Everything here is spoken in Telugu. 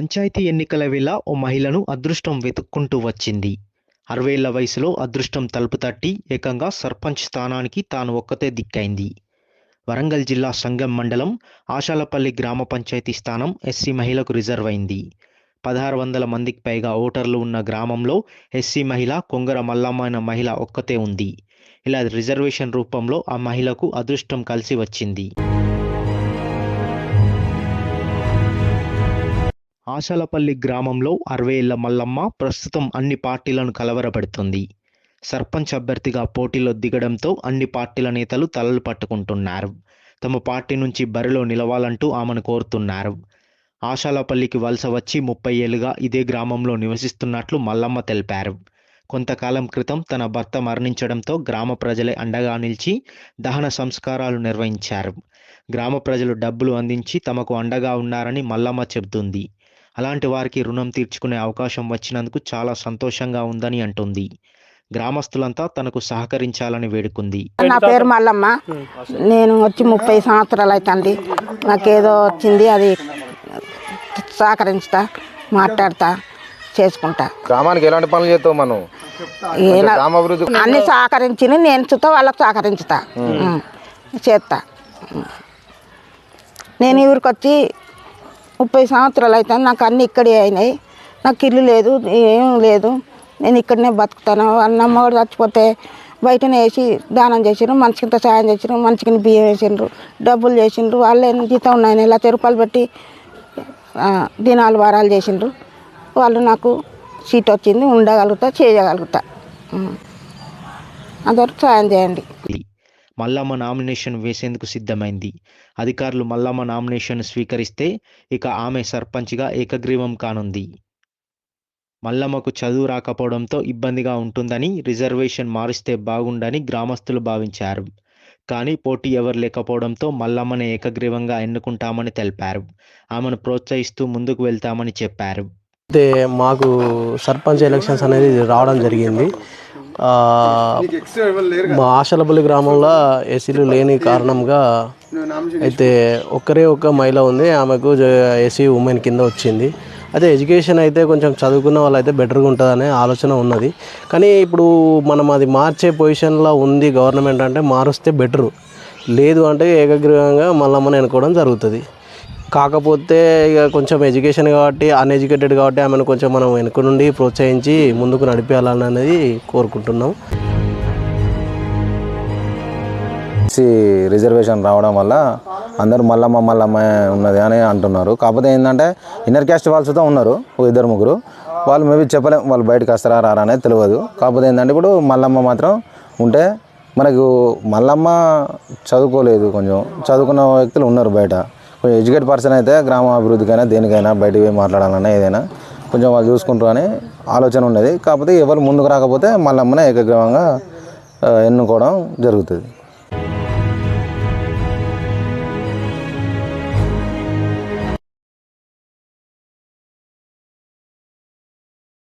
పంచాయతీ ఎన్నికల వేళ ఓ మహిళను అదృష్టం వెతుక్కుంటూ వచ్చింది. అరవేళ్ళ వయసులో అదృష్టం తలుపు తట్టి ఏకంగా సర్పంచ్ స్థానానికి తాను ఒక్కతే దిక్కైంది. వరంగల్ జిల్లా సంగం మండలం ఆశాలపల్లి గ్రామ పంచాయతీ స్థానం ఎస్సీ మహిళకు రిజర్వ్ అయింది. పదహారు వందల మందికి పైగా ఓటర్లు ఉన్న గ్రామంలో ఎస్సీ మహిళ కొంగర మల్లమ్మ మహిళ ఒక్కతే ఉంది. ఇలా రిజర్వేషన్ రూపంలో ఆ మహిళకు అదృష్టం కలిసి వచ్చింది. ఆశాలపల్లి గ్రామంలో అరవై ఏళ్ళ మల్లమ్మ ప్రస్తుతం అన్ని పార్టీలను కలవరపెడుతుంది. సర్పంచ్ అభ్యర్థిగా పోటీలో దిగడంతో అన్ని పార్టీల నేతలు తలలు పట్టుకుంటున్నారు. తమ పార్టీ నుంచి బరిలో నిలవాలంటూ ఆమెను కోరుతున్నారు. ఆశాలపల్లికి వలస వచ్చి ముప్పై ఏళ్ళుగా ఇదే గ్రామంలో నివసిస్తున్నట్లు మల్లమ్మ తెలిపారు. కొంతకాలం క్రితం తన భర్త మరణించడంతో గ్రామ ప్రజలే అండగా నిలిచి దహన సంస్కారాలు నిర్వహించారు. గ్రామ ప్రజలు డబ్బులు అందించి తమకు అండగా ఉన్నారని మల్లమ్మ చెబుతుంది. అలాంటి వారికి రుణం తీర్చుకునే అవకాశం వచ్చినందుకు చాలా సంతోషంగా ఉందని అంటుంది. గ్రామస్తులంతా తనకు సహకరించాలని వేడుకుంది. నా పేరు మల్లమ్మ. నేను వచ్చి ముప్పై సంవత్సరాలు అవుతుంది నాకేదో వచ్చింది అది సహకరించుతా మాట్లాడతా చేసుకుంటా. గ్రామానికి ఎలాంటి పనులు చేస్తావు మనం? అన్ని సహకరించి నేను చుతా వాళ్ళకి సహకరించుతా. చేస్తా. నేను ఊరికి వచ్చి ముప్పై సంవత్సరాలు అవుతుంది. నాకు అన్ని ఇక్కడే అయినాయి. నాకు ఇల్లు లేదు ఏం లేదు. నేను ఇక్కడనే బతుకుతాను. అన్నమ్మ కూడా చచ్చిపోతే బయటనే వేసి దానం చేసిండ్రు మనిషికింత సాయం చేసిండ్రు మనిషికి బియ్యం వేసిండ్రు డబ్బులు చేసిండ్రు వాళ్ళే జీతం ఉన్నాయని లక్ష రూపాయలు పెట్టి దినాలు వారాలు చేసిండ్రు వాళ్ళు నాకు సీట్ వచ్చింది. ఉండగలుగుతా చేయగలుగుతా. అందరూ సాయం చేయండి. మల్లమ్మ నామినేషన్ వేసేందుకు సిద్ధమైంది. అధికారులు మల్లమ్మ నామినేషన్ స్వీకరిస్తే ఇక ఆమె సర్పంచ్గా ఏకగ్రీవం కానుంది. మల్లమ్మకు చదువు రాకపోవడంతో ఇబ్బందిగా ఉంటుందని రిజర్వేషన్ మారిస్తే బాగుండని గ్రామస్తులు భావించారు. కానీ పోటీ ఎవరు లేకపోవడంతో మల్లమ్మని ఏకగ్రీవంగా ఎన్నుకుంటామని తెలిపారు. ఆమెను ప్రోత్సహిస్తూ ముందుకు వెళ్తామని చెప్పారు. అయితే మాకు సర్పంచ్ ఎలక్షన్స్ అనేది రావడం జరిగింది. మా ఆశలపల్లి గ్రామంలో ఏసీలు లేని కారణంగా అయితే ఒక్కరే ఒక్క మహిళ ఉంది. ఆమెకు ఏసీ ఉమెన్ కింద వచ్చింది. అదే ఎడ్యుకేషన్ అయితే కొంచెం చదువుకున్న వాళ్ళైతే బెటర్గా ఉంటుందనే ఆలోచన ఉన్నది. కానీ ఇప్పుడు మనం అది మార్చే పొజిషన్లో ఉంది గవర్నమెంట్ అంటే మారుస్తే బెటరు. లేదు అంటే ఏకగ్రీవంగా మళ్ళమ్మని ఎన్నుకోవడం జరుగుతుంది. కాకపోతే ఇక కొంచెం ఎడ్యుకేషన్ కాబట్టి అన్ఎడ్యుకేటెడ్ కాబట్టి ఆమెను కొంచెం మనం వెనుక నుండి ప్రోత్సహించి ముందుకు నడిపేయాలని అనేది కోరుకుంటున్నాం రిజర్వేషన్ రావడం వల్ల అందరూ మల్లమ్మ మల్లమ్మ ఉన్నది అని అంటున్నారు. కాకపోతే ఏంటంటే ఇన్నర్ క్యాస్ట్ వాళ్ళతో ఉన్నారు ఓ ఇద్దరు ముగ్గురు. వాళ్ళు మేబీ చెప్పలేం వాళ్ళు బయటకు వస్తారా రారా అనేది తెలియదు. కాకపోతే ఏంటంటే ఇప్పుడు మల్లమ్మ మాత్రం ఉంటే మనకు మల్లమ్మ చదువుకోలేదు కొంచెం. చదువుకున్న వ్యక్తులు ఉన్నారు బయట. కొంచెం ఎడ్యుకేట్ పర్సన్ అయితే గ్రామాభివృద్ధికైనా దేనికైనా బయటికి పోయి మాట్లాడాలన్నా ఏదైనా కొంచెం వాళ్ళు చూసుకుంటారు అని ఆలోచన ఉన్నది కాకపోతే ఎవరు ముందుకు రాకపోతే మల్లమ్మనే ఏకగ్రీవంగా ఎన్నుకోవడం జరుగుతుంది.